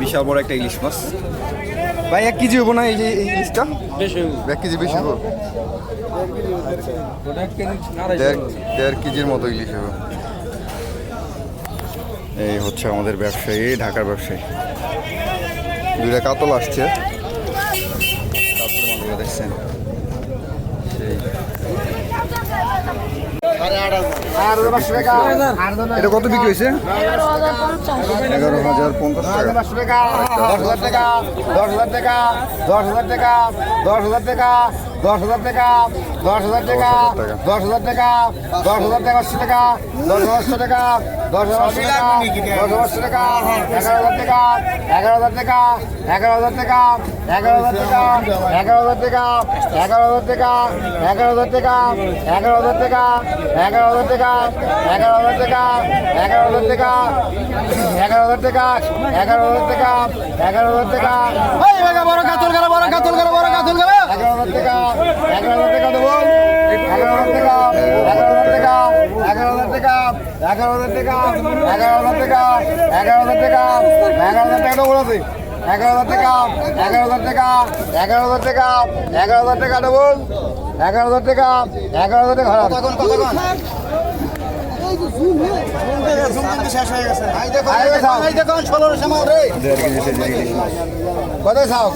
বিশাল বড় একটা ইলিশ মাছ। ভাই এক কেজি হব না এই ইলিশটা? এক কেজি বেশি হব। দেড় দেড় কেজির মতো ইলিশ হবে। এই হচ্ছে আমাদের ব্যবসায়ী ঢাকার ব্যবসায়ী। দুইটা কাতল আসছে। কাতল দেখছেন। সেই। এটা কত বিক্রি হয়েছে? এগারো হাজার পঞ্চাশ এগারো হাজার পঞ্চাশ টাকা দশ হাজার টাকা দশ হাজার টাকা দশ হাজার টাকা দশ হাজার টাকা দশ হাজার টাকা দশ হাজার টাকা দশ হাজার টাকা দশ হাজার টাকা আশি টাকা দশ হাজার টাকা দশ হাজার আশি টাকা দশ হাজার টাকা এগারো হাজার টাকা এগারো হাজার টাকা এগারো হাজার টাকা এগারো হাজার টাকা এগারো হাজার টাকা এগারো হাজার টাকা এগারো হাজার টাকা এগারো হাজার টাকা এগারো হাজার টাকা এগারো হাজার টাকা এগারো হাজার টাকা এগারো হাজার টাকা এগারো হাজার টাকা বড় গেল আছে এগারো হাজার টাকা এগারো হাজার টাকা এগারো হাজার টাকা এগারো হাজার টাকা ডবল এগারো হাজার টাকা এগারো হাজার টাকা কত সাও?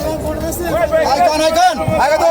Icon icon. আগে তো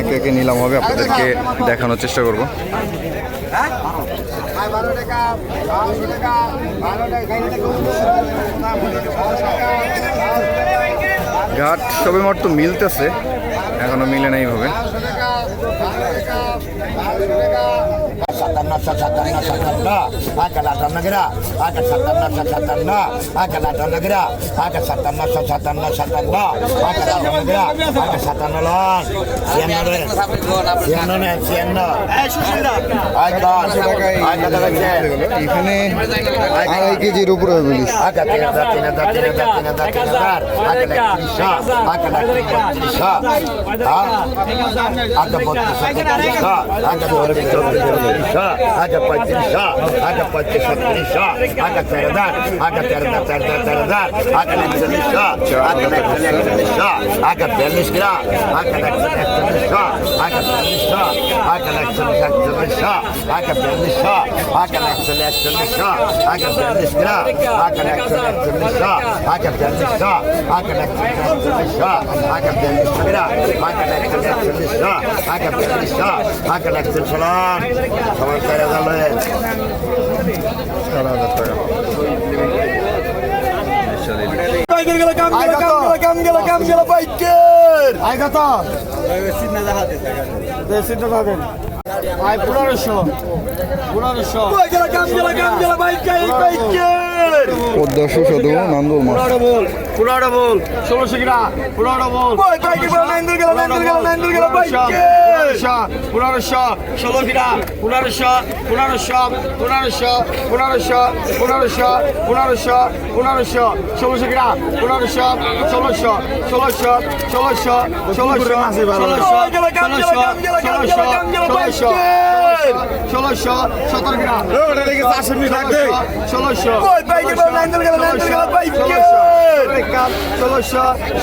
একে একে নিলাম, হবে আপনাদেরকে দেখানোর চেষ্টা করব। ঘাট সবে মাত্র মিলতেছে, এখনও মিলে নাই ভাবে సత్తన్న సత్తన్న ఆకల తన్నగిర ఆక సత్తన్న సత్తన్న ఆకల తన్నగిర ఆక సత్తన్న సత్తన్న సత్తన్న ఆకల తన్నగిర ఆక సత్తన్నల సియన్నడ సియన్నన సియన్న ఆక ఆక తలచే এখানে আড়াই কেজির উপরে বলিস আকা তিন হাজার তিন হাজার তিন হাজার তিন হাজার তিন হাজার আকা লাখ ত্রিশ আকা লাখ ত্রিশ আকা বত্রিশ আকা চল্লিশ আকা aga patrijá, aga patrijá, aga teradá, aga teradá, teradá, teradá, aga nexanixá, aga nexanixá, aga pelisgrá, aga nexanixá, aga pelisgrá, aga nexanixá, aga pelisgrá, aga nexanixá, aga pelisgrá, aga nexanixá, aga pelisgrá, aga nexanixá, aga pelisgrá, aga nexanixá, aga pelisgrá, aga nexanixá, aga nexanixá, টাকা গেল সাত হাজার টাকা। পদ্মাশু শুধু নান্দুর মাছ। পুরাটা বল ষোলোশো গ্রাম পুরাটা বল। পনেরোশো ষোলো কিনা পনেরোশো পনেরোশো পনেরোশো পনেরোশো পনেরোশো পনেরোশো পনেরোশো ষোলোশো কিনা পনেরোশো ষোলোশো ষোলোশো ষোলোশো ষোলোশো ষোলোশো ষোলোশো ষোলোশো সতেরো কিনা ষোলোশো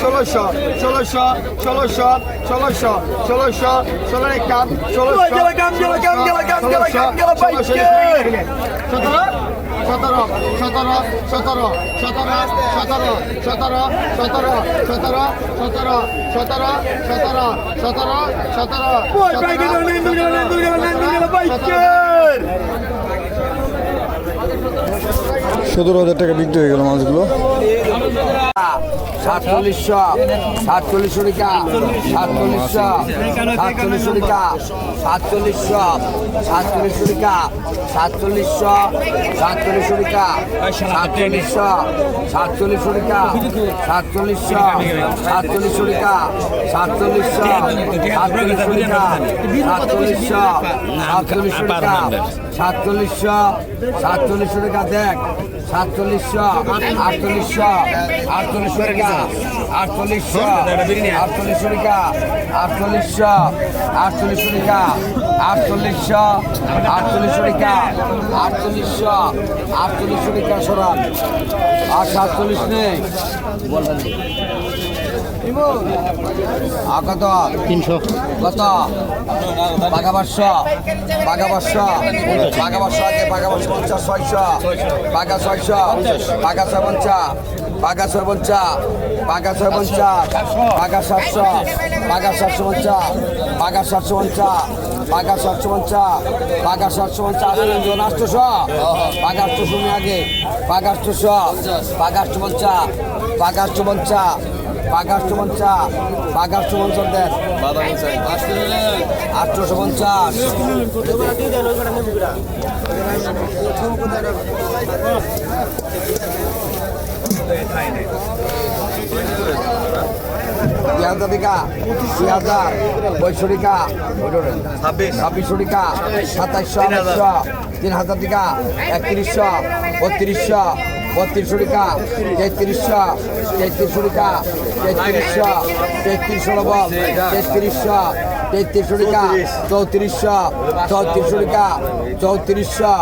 ষোলোশো ষোলোশো ষোলোশো ষোলোশো ষোলোশো ষোলোশো ষোলো একাম ষোলোশো সতেরো সতেরো সতেরো সতেরো সতেরো সতেরো সতেরো সতেরো সতেরো সতেরো সতেরো সতেরো সতেরো সতেরো Thank you. সতেরো হাজার টাকা বিক্রি হয়ে গেল মাছগুলো। সাতচল্লিশশো সাতচল্লিশশো সাতচল্লিশশো সাতচল্লিশশো সাতচল্লিশশো সাতচল্লিশশো সাতচল্লিশশো সাতচল্লিশশো সাতচল্লিশশো টাকা দেখ। সাতচল্লিশশো, আটচল্লিশশো আটচল্লিশশো টাকা, আটচল্লিশশো আটচল্লিশশো টাকা, আটচল্লিশশো আটচল্লিশশো টাকা, আটচল্লিশশো আটচল্লিশশো টাকা, আটচল্লিশশো আটচল্লিশশো টাকা সরান। আর সাতচল্লিশ নেই। আর কত তিনশো। কত পাকা পাঁচশো পাকা পাঁচশো পাকা পাঁচশো আগে পাকা পাঁচশো পঞ্চাশ ছয়শো। পাকা ছয়শো পাকা ছয় পঞ্চাশ পাকা ছয় পঞ্চাশ পাকা ছয় পঞ্চাশ পাকা সাতশো পাকা সাতশো পঞ্চাশ পাকা সাতশো পঞ্চাশ পাকা সাতশো পঞ্চাশ পাকা সাতশো পঞ্চাশ আটশোশো। পাকা আটশোশো আগে পাকা আটশোশো পাকা আটশো পঞ্চাশ পাকা আটশো পঞ্চাশ পাকাশো পঞ্চাশ পাকাশো পঞ্চাশ দেন আটশোশো পঞ্চাশ দুই হাজার টাকা দুই হাজার পঁয়ষট্টি টাকা ছাব্বিশশো টাকা সাতাইশশো তিন হাজার টাকা একত্রিশশো, বত্রিশশো বত্রিশশো টাকা তেত্রিশশো তেত্রিশশো টাকা তেত্রিশশো তেত্রিশশো লবণ তেত্রিশশো তেত্রিশশো টাকা চৌত্রিশশো চৌত্রিশশো টাকা চৌত্রিশশো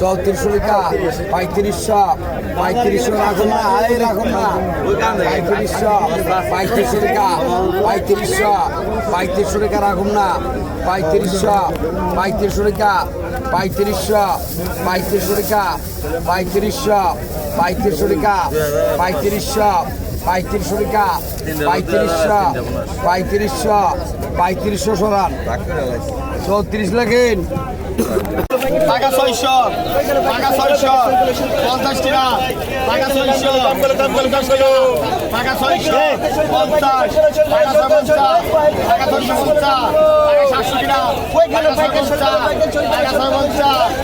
চৌত্রিশশো টাকা পঁয়ত্রিশশো পঁয়ত্রিশশো রাখুন না, আরে রাখুন না। পঁয়ত্রিশশো পঁয়ত্রিশশো টাকা পঁয়ত্রিশশো পঁয়ত্রিশশো টাকা রাখুন না। পঁয়ত্রিশশো পঁয়ত্রিশশো টাকা পঁয়ত্রিশশো পঁয়ত্রিশশো টাকা, পঁয়ত্রিশশো পঁয়ত্রিশশো টাকা, পঁয়ত্রিশশো পঁয়ত্রিশশো টাকা, পঁয়ত্রিশশো পঁয়ত্রিশশো পঁয়ত্রিশশো সরান। চৌত্রিশ লাগেন টাকা ছয়শো টাকা ছয়শো পঞ্চাশ টাকা টাকা ছয়শো পঞ্চাশ টাকা টাকা ছয়শো পঞ্চাশ টাকা ছয় পঞ্চাশ টাকা ছয়শো পঞ্চাশ টাকা সাতশো টাকা টাকা ছয় পঞ্চাশ টাকা ছয় পঞ্চাশ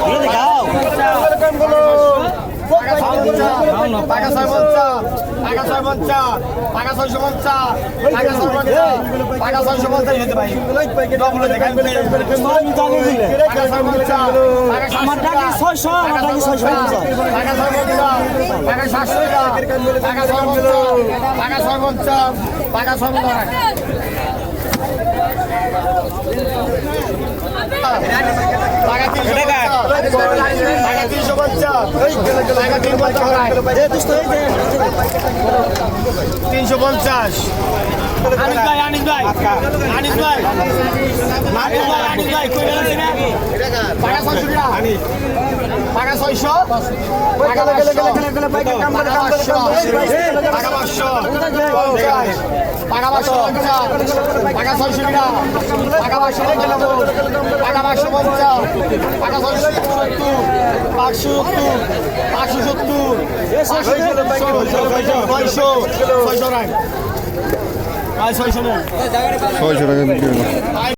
টাকা ছয় পঞ্চাশ টাকা ছয় পঞ্চাশ টাকা ছয়শো পঞ্চাশ টাকা ছয় পঞ্চাশ টাকা ছয়শো পঞ্চাশ হতে পারি আমার টাকা ছয়শো আমার টাকা ছয়শো পঞ্চাশ টাকা ছয় পঞ্চাশ টাকা সাতশো টাকা ছয় পঞ্চাশ টাকা ছয় পঞ্চাশ টাকা ছয় পঞ্চাশ তিনশো পঞ্চাশ। টাকা টাকা আনিস ভাই আনিস ভাই। আনিস ভাই। আনিস ভাই আনিস ভাই কই গেলেন না টাকা ছয়শো টাকা। টাকা ছয়শো? টাকা পাঁচশো। টাকা পাঁচশো। টাকা পাঁচশো। পঞ্চাশ টাকা ছয়শো টাকা। টাকা পাঁচশো পঞ্চাশ টাকা পাঁচশো পঞ্চাশ। টাকা ছয়শো সত্তর। পাঁচশো সত্তর। পাঁচশো সত্তর। ছয়শো। ছয়শো রাখ ছয়শো ছয়শো টাকা বিক্রি হলো।